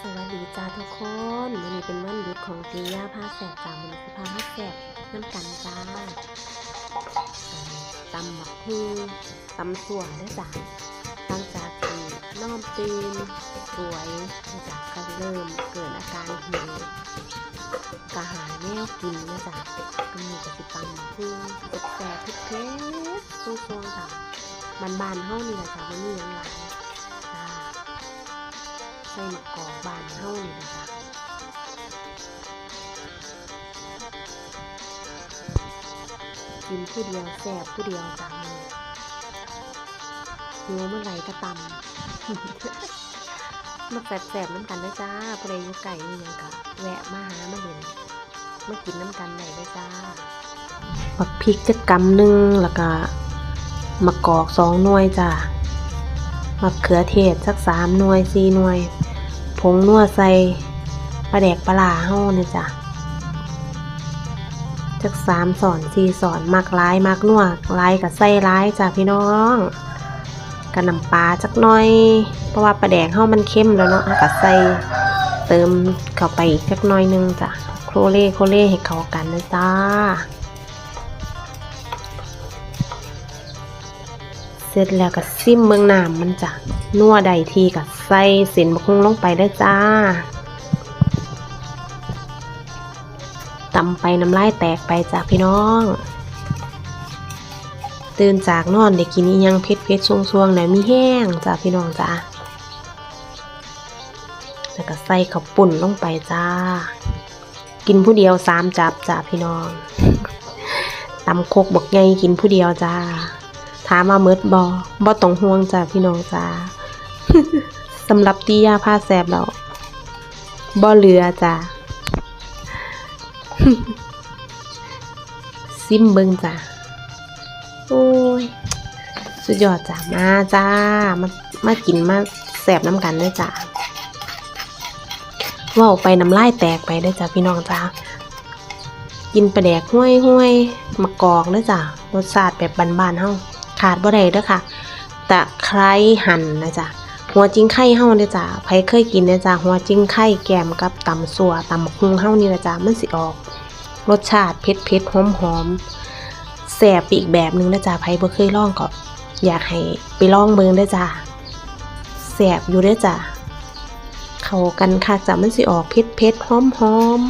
สวัสดีจ้าทุกคนวันนี้เป็นวันหยุดของจีย่าผ้าแสบจ้ามันสิพาผ้าแสบน้ำกันจ้าตำบักฮูตำส่วนด้อจ้าหลังจากที่นอนตื่นสวยจ้าก็เริ่มเกิดอาการหิวกระหายแนวกินนะจ้าก็มีกระสิตำบักฮูแสบๆเผ็ดๆสู้ๆจ้าบานๆเฮานี่แหละจ้ามันมีอย่างหลาย ใส่มะกอกบานเท่านี่นะจ๊ะกินผู้เดียวแสบผู้เดียวจ้ะมือหิวเมื่อไหร่ก็ตำมาแสบๆน้ำกันได้จ้าผู้ใดอยู่ไก่นี่ยังกะแวะมาหามาเห็นมากินน้ำกันได้ได้จ้าบักพริกจะกำหนึ่งแล้วก็มะกอกสองหน่วยจ้ามะเขือเทศสักสามหน่วยสี่หน่วย ผงนัวใส่ปลาแดกปลาร้าเฮาเนี่ยจ้ะจักสามสอนสี่สอนมักร้ายมักนัวร้ายกับใส่ร้ายจ้ะพี่น้องกับน้ำปลาจักหน่อย เพราะว่าปลาแดกเฮามันเข้มแล้วเนาะกับใส่เติมเข้าไปอีกจักหน่อยหนึงจ้ะโครเล่โครเล่ให้เข้ากันนะจ้าเสร็จแล้วก็ซิมเมืองน้ำมันจ้ะ นัวใดทีกับใส่เส้นบะฮุงลงไปได้จ้าตำไปน้ำลายแตกไปจ้ะพี่น้อง ตื่นจากนอนได้กินยังเผ็ดเผ็ดๆช่วงๆหน่อยมีแห้งจ้ะพี่น้องจ้าแล้วก็ใส่ข้าวปุ่นลงไปจ้า กินผู้เดียวสามจับจ้ะพี่น้องตำโคกบกไงกินผู้เดียวจ้าถามมาเมิดบอบอต้องห่วงจ้าพี่น้องจ้า สำหรับตียาผ้าแสบเราบอเหลือจ้าซิมเบิงจ้าโอ้ย สุดยอดจ้ามาจ้า มามากินมาแสบน้ำกันด้วยจ้าเว่าออกไปน้ำลายแตกไปด้วยจ้าพี่น้องจ้ากินปลาแดกห้วยห้วยมะกอกด้วยจ้ารสชาติแบบบานๆเฮาขาดบ่ได้เด้อค่ะตะไคร้หั่นนะจ๊ะ หัวจิ้งไข่เฮาเด้อจ้ะไผเคยกินเด้อจ้ะหัวจิ้งไข่แกมกับตำสัวตำคุงเฮานี่ละจ้ะมันสิออก รสชาติเผ็ดเผ็ดหอมหอมแซ่บอีกแบบหนึงนะจ๊ะไผบ่เคยลองก็อยากให้ไปลองเบิ่งเด้จ้ะแซ่บอยู่เด้จ้ะเข้ากันคักจ้ะมันสิออกเผ็ดเผ็ดหอมหอม